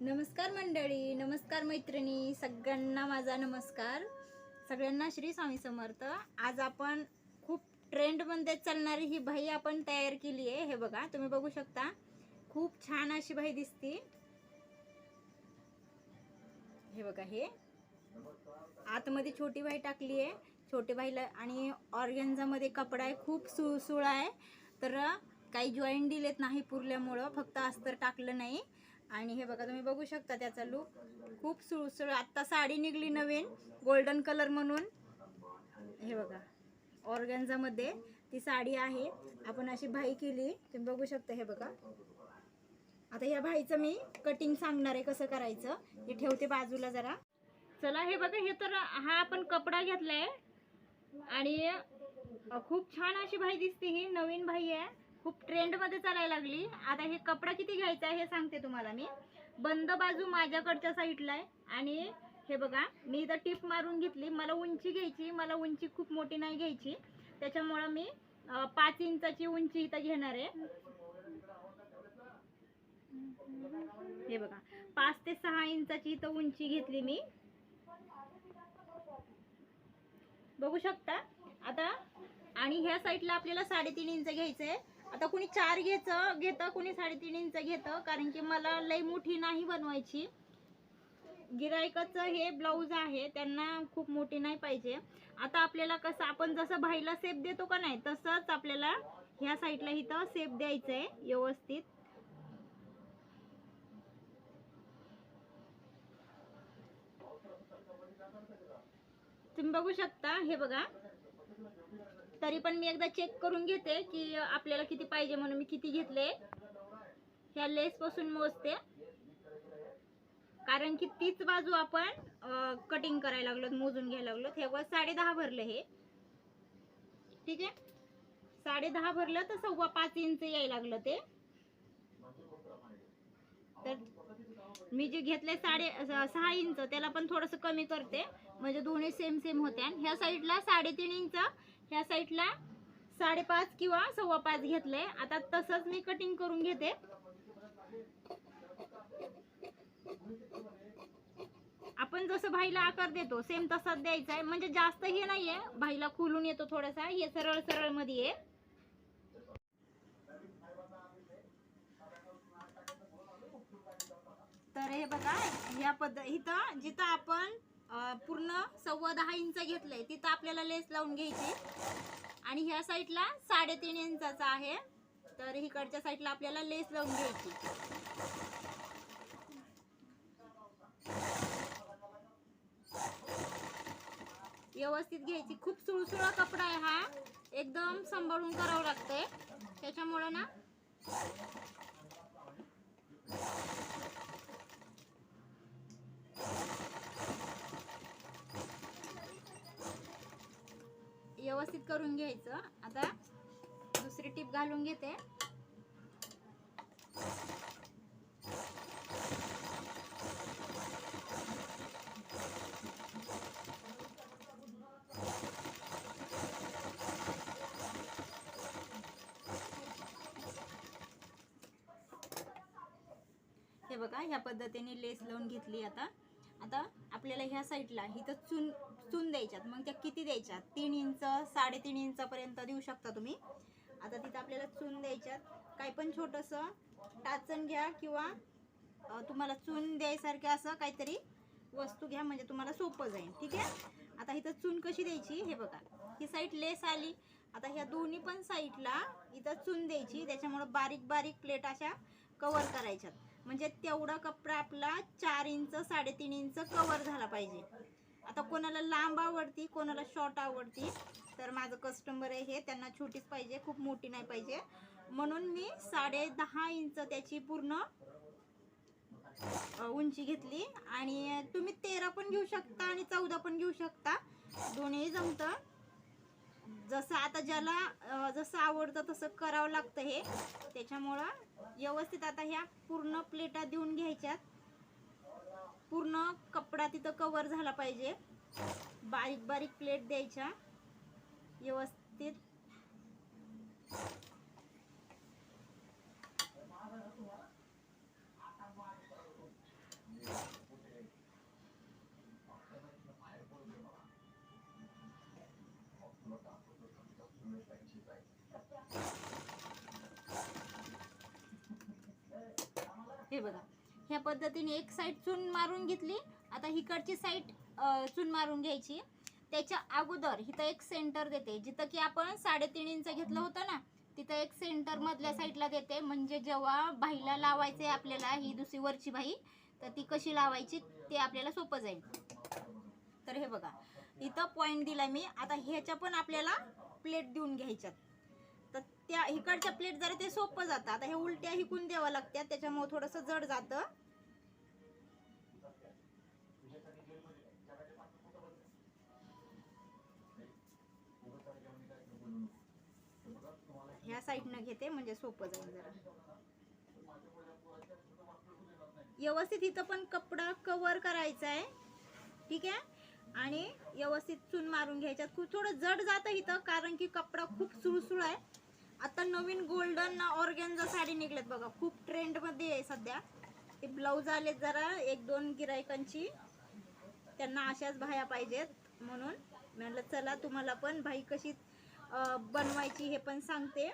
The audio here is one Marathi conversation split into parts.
नमस्कार मंडळी नमस्कार मैत्रिणी सगळ्यांना माझा नमस्कार. सगळ्यांना श्री स्वामी समर्थ. आज आपण खूप ट्रेंडमध्ये चालणारी ही बाई आपण तयार केली आहे. हे बघा तुम्ही बघू शकता. खूप छान अशी बाई दिसते. हे बघा हे. आतमध्ये छोटी बाई टाकली आहे. छोटी बाईला आणि ऑर्गेन्झामध्ये कपडा आहे. खूप सुळसुळा आहे. तर काही जॉईंट दिलेत नाही पुरल्यामुळं फक्त अस्तर टाकलं नाही. आणि हे बघा तुम्ही बघू शकता त्याचा लुक खूप सुळसुळ आत्ता साडी निघली नवीन गोल्डन कलर म्हणून. हे बघा ऑर्गॅन्झामध्ये ती साडी आहे. आपण अशी भाई केली. तुम्ही बघू शकता हे बघा. आता ह्या भाईचं मी कटिंग सांगणार आहे कसं करायचं. हे ठेवते बाजूला जरा. चला हे बघा हे तर हा आपण कपडा घेतलाय. आणि खूप छान अशी भाई दिसते ही नवीन भाई आहे. खूप ट्रेंडमध्ये चालायला लागली. आता हे कपडा किती घ्यायचा आहे हे सांगते तुम्हाला मी. बंद बाजू माझ्याकडच्या साईडला आहे आणि हे बघा मी इथं टिप मारून घेतली. मला उंची घ्यायची मला उंची खूप मोठी नाही घ्यायची. त्याच्यामुळं मी पाच इंचाची उंची इथं घेणार आहे. हे बघा पाच ते सहा इंचाची इथं उंची घेतली मी. बघू शकता? आता आणि ह्या साईडला आपल्याला साडेतीन इंच घ्यायचं आहे. आता कुणी चार घ्यायचं घेतं कुणी साडेतीन इंच घेतं कारण की मला लई मोठी नाही बनवायची. गिरायकाचं हे ब्लाऊज आहे त्यांना खूप मोठी नाही पाहिजे. आता आपल्याला कसं आपण जसं भाईला सेप देतो का नाही तसंच आपल्याला ह्या साईडला इथं सेप द्यायचं आहे व्यवस्थित. तुम्ही बघू शकता हे बघा. तरी पण मी एकदा चेक करून घेते की आपल्याला किती पाहिजे म्हणून मी किती घेतले. ह्या लेस पासून मोजते. कारण की तीच बाजू आपण कटिंग करायला लागलो मोजून घ्यायला लागलो हे बघ साडे दहा भरलं हे. ठीक आहे? साडे दहा भरलं तर सव्वा पाच इंच यायला लागलं ते. तर मी जे घेतले साडे सहा इंच त्याला पण थोडस कमी करते. म्हणजे दोन्ही सेम सेम होते. आणि ह्या साईडला साडेतीन इंच ह्या साईडला साडेपाच किंवा सव्वा पाच घेतले आता तसंच मी कटिंग करून घेते. आपण जसं भाईला आकार देतो सेम तसाच द्यायचा आहे म्हणजे जास्त हे नाहीये. भाईला खुलून येतो थोडासा. हे सरळ सरळमध्ये. आहे तर हे बघा या पद्धत इथं जिथं आपण पूर्ण सव्वा दहा इंच घेतलंय. तिथं आपल्याला लेस लावून घ्यायची. आणि ह्या साईडला साडेतीन इंचाचा आहे. तर इकडच्या साईडला आपल्याला लेस लावून घ्यायची. व्यवस्थित घ्यायची. खूप सुळसुळा कपडा आहे हा. एकदम सांभाळून करावं लागतंय. त्याच्यामुळं ना करून घ्यायचं. आता दुसरी टीप घालून घेते. हे बघा ह्या पद्धतीने लेस लावून घेतली आता. आता आपल्याला ह्या साईडला इथं चून चून द्यायच्यात. मग त्या किती द्यायच्यात? तीन इंच साडेतीन इंचापर्यंत देऊ शकता तुम्ही. आता तिथं आपल्याला चून द्यायच्यात. काही पण छोटंसं टाचण घ्या किंवा तुम्हाला चून द्यायसारखं असं काहीतरी वस्तू घ्या म्हणजे तुम्हाला सोपं जाईल. ठीक आहे? आता इथं चून कशी द्यायची? हे बघा. ही साईड लेस आली. आता ह्या दोन्ही पण साईडला इथं चून द्यायची. त्याच्यामुळं बारीक बारीक प्लेट अशा कवर करायच्यात. म्हणजे तेवढा कपडा आपला चार इंच साडेतीन इंच कवर झाला पाहिजे. आता कोणाला लांब आवडती कोणाला शॉर्ट आवडती तर माझं कस्टमर आहे हे. त्यांना छोटीच पाहिजे खूप मोठी नाही पाहिजे. म्हणून मी साडे दहा इंच त्याची पूर्ण उंची घेतली. आणि तुम्ही तेरा पण घेऊ शकता आणि चौदा पण घेऊ शकता. दोन्ही जमतं. जसं आता ज्याला जसं आवडतं तसं करावं लागतं हे. त्याच्यामुळं व्यवस्थित आता ह्या पूर्ण प्लेटा देऊन घ्यायच्यात. पूर्ण कपडा तिथं कवर झाला पाहिजे. बारीक बारीक प्लेट द्यायच्या. व्यवस्थित. हे बघा. ह्या पद्धतीने एक साईड चून मारून घेतली. आता हिकडची साईड चून मारून घ्यायची. त्याच्या अगोदर इथं एक सेंटर देते. जिथं की आपण साडेतीन इंच घेतलं होतं ना तिथं एक सेंटर मधल्या साईडला देते. म्हणजे जेव्हा बाईला आहे आपल्याला ही दुसरी वरची बाई तर ती कशी लावायची ते आपल्याला सोपं जाईल. तर हे बघा. इथं पॉईंट दिला मी. आता ह्याच्या पण आपल्याला प्लेट देऊन घ्यायच्यात. त्या इकडच्या प्लेट जरा ते सोपं जातं. आता हे उलट्या हिकून द्यावं लागतात त्याच्यामुळे थोडंसं जड जातं. ह्या साईडनं घेते म्हणजे सोपं जाईल जरा. व्यवस्थित इथं पण कपडा कव्हर करायचा आहे ठीक आहे? आणि व्यवस्थित चून मारून घ्यायच्यात. खूप थोडं जड जातं इथं कारण की कपडा खूप सुळसुळ आहे आता नवीन गोल्डन ऑर्गॅनचा साडी निघल्यात बघा. खूप ट्रेंडमध्ये आहे सध्या. ते ब्लाऊज आले जरा एक दोन गिरायकांची त्यांना अशाच बाह्या पाहिजेत म्हणून. म्हणलं म्हटलं चला तुम्हाला पण भाई कशी बनवायची हे पण सांगते.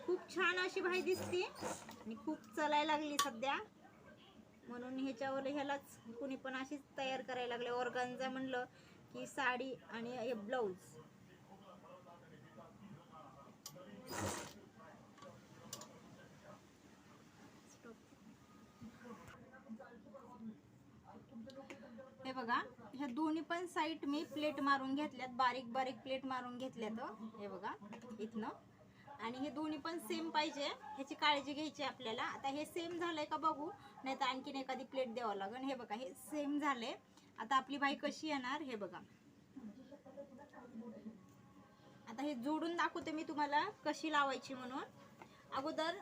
खूप छान अशी भाई दिसते. आणि खूप चलायला लागली सध्या. म्हणून ह्याच्यावर ह्यालाच कुणी पण अशीच तयार करायला लागले. ऑर्गनचा म्हणलं ही साडी आणि हे ब्लाऊज. हे बघा ह्या दोन्ही पण साईड मी प्लेट मारून घेतल्यात बारीक बारीक प्लेट मारून घेतल्यात हे. बघा इथनं. आणि हे दोन्ही पण सेम पाहिजे ह्याची काळजी घ्यायची आपल्याला. आता हे सेम झालंय का बघू नाही तर आणखीन एखादी प्लेट द्यावं लागेल हे बघा हे सेम झाले आता आपली बाई कशी येणार? हे बघा. आता हे जोडून दाखवते मी तुम्हाला कशी लावायची म्हणून. अगोदर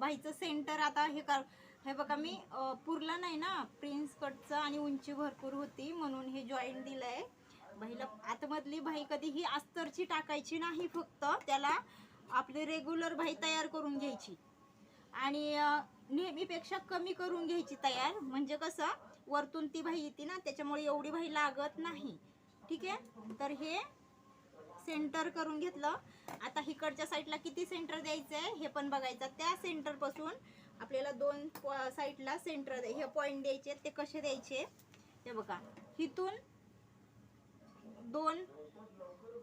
बाईचं सेंटर आता हे कर हे बघा मी पुरला नाही ना. प्रिन्स कटचं आणि उंची भरपूर होती म्हणून हे जॉईंट दिलंय. बाईला आतमधली बाई कधी ही अस्तरची टाकायची नाही फक्त. त्याला आपली रेग्युलर बाई तयार करून घ्यायची. आणि नेहमीपेक्षा कमी करून घ्यायची तयार. म्हणजे कसं? वरतून ती भाई येते ना त्याच्यामुळे एवढी भाई लागत नाही. ठीक आहे? तर हे सेंटर करून घेतलं. आता हिकडच्या साईडला किती सेंटर द्यायचं आहे हे पण बघायचं. त्या सेंटरपासून आपल्याला दोन साईडला सेंटर हे पॉईंट द्यायचे ते कसे द्यायचे? ते बघा. हिथून दोन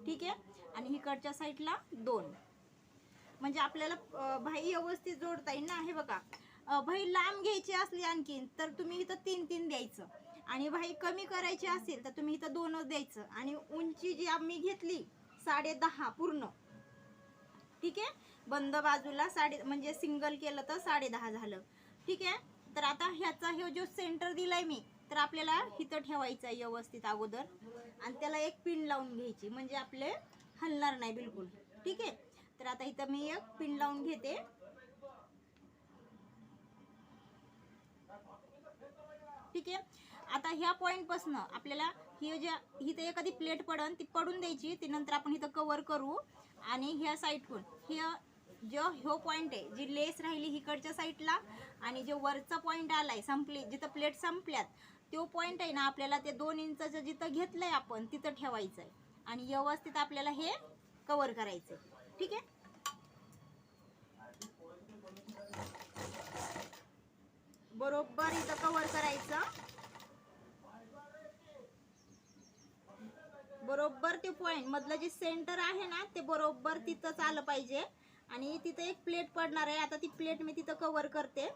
ठीक आहे? आणि इकडच्या साईडला दोन. म्हणजे आपल्याला भाई व्यवस्थित जोडता येईल ना हे बघा. भाई लांब घ्यायची असली आणखीन तर तुम्ही इथं तीन तीन द्यायचं. आणि भाई कमी करायची असेल तर तुम्ही इथं दोनच द्यायचं. आणि उंची जी आम्ही घेतली साडे दहा पूर्ण. ठीक आहे? बंद बाजूला साडे म्हणजे सिंगल केलं तर साडे दहा झालं. ठीक आहे? तर आता ह्याचा हे जो सेंटर दिलाय मी तर आपल्याला इथं ठेवायचं आहे व्यवस्थित अगोदर. आणि त्याला एक पिन लावून घ्यायची म्हणजे आपले हलणार नाही बिलकुल. ठीक आहे? तर आता इथं मी एक पिन लावून घेते. ठीक आहे? आता ह्या पॉईंटपासनं आपल्याला ही ज्या हिथं एखादी प्लेट पडन ती पडून द्यायची ती नंतर आपण इथं कवर करू आणि ह्या साईडहून ह्या जो ह्यो पॉईंट आहे जी लेस राहिली हिकडच्या साईडला आणि जे वरचा पॉईंट आलाय संपली जिथं प्लेट संपल्यात तो पॉईंट आहे ना आपल्याला ते दोन इंचाचं जिथं घेतलंय आपण तिथं ठेवायचं आहे आणि व्यवस्थित आपल्याला हे कवर करायचं आहे ठीक आहे? बरोबर इथं कव्हर करायचं. बरोबर ते पॉइंट मधलं जे सेंटर आहे ना ते बरोबर तिथंच आलं पाहिजे. आणि तिथं एक प्लेट पडणार आहे. आता ती प्लेट मी तिथं कव्हर करते.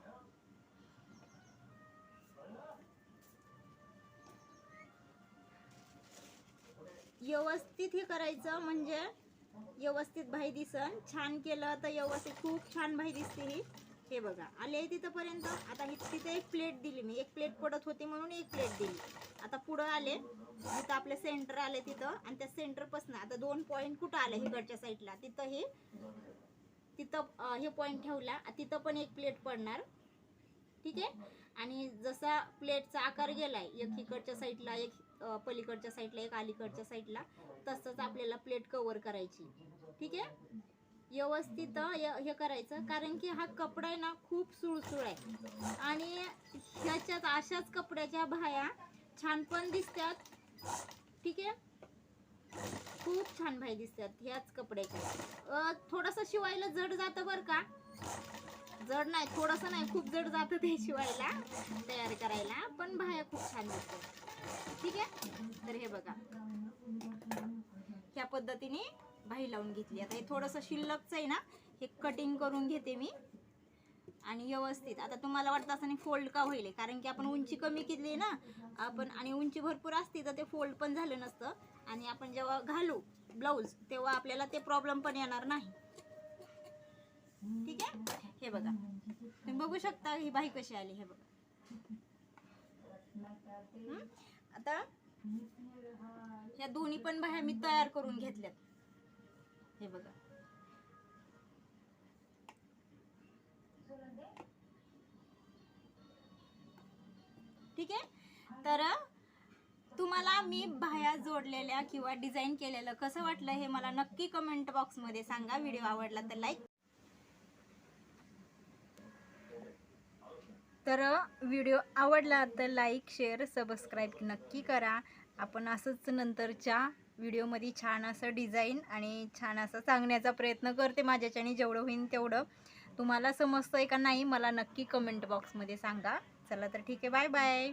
व्यवस्थित हे करायचं म्हणजे व्यवस्थित भाई दिसन. छान केलं तर व्यवस्थित खूप छान भाई दिसते ही. हे बघा आले तिथंपर्यंत. आता ही तिथे एक प्लेट दिली मी. एक प्लेट पडत होती म्हणून एक प्लेट दिली. आता पुढं आले. तिथं आपले सेंटर आले तिथं आणि त्या सेंटरपासून आता दोन पॉईंट कुठं आले हिकडच्या साईडला तिथं हे तिथं हे पॉईंट ठेवला. तिथं पण एक प्लेट पडणार. ठीक आहे? आणि जसा प्लेटचा आकार गेलाय एक इकडच्या साईडला एक पलीकडच्या साईडला एक अलीकडच्या साईडला तसंच आपल्याला प्लेट कव्हर करायची. ठीक आहे? व्यवस्थित य- हे करायचं. कारण की हा कपडा आहे ना खूप सुळसुळ आहे. आणि ह्याच्यात अशाच कपड्याच्या भाया छान पण दिसतात. ठीक आहे? खूप छान भाई दिसतात ह्याच कपड्याच्या. थोडंसं शिवायला जड जातं बरं का? जड नाही थोडंसं नाही खूप जड जातं ते शिवायला तयार करायला. पण भाया खूप छान दिसतात. ठीक आहे? तर हे बघा. ह्या पद्धतीने बाही लावून घेतली. आता हे थोडंसं शिल्लकचं आहे ना हे कटिंग करून घेते मी. आणि व्यवस्थित. आता तुम्हाला वाटतं असं नाही फोल्ड का होईल कारण की आपण उंची कमी केली ना आपण आणि उंची भरपूर असती तर ते फोल्ड पण झालं नसतं. आणि आपण जेव्हा घालू ब्लाऊज तेव्हा आपल्याला ते प्रॉब्लेम पण येणार नाही. ठीक आहे? हे बघा. तुम्ही बघू शकता ही बाई कशी आली हे बघा. आता ह्या दोन्ही पण बाह्या मी तयार करून घेतल्यात. हे बघा. ठीक आहे? तर तुम्हाला मी बाह्या जोडलेल्या किंवा डिझाईन केलेलं कसं वाटलं हे मला नक्की कमेंट बॉक्समध्ये सांगा. व्हिडिओ आवडला तर लाईक तर व्हिडिओ आवडला तर लाईक शेअर सबस्क्राईब नक्की करा. आपण असंच नंतरच्या व्हिडिओमध्ये छान असं डिझाईन आणि छान असं सांगण्याचा प्रयत्न करते माझ्याच्याने जेवढं होईल तेवढं. तुम्हाला समजतं आहे का नाही मला नक्की कमेंट बॉक्समध्ये सांगा. चला तर ठीक आहे बाय बाय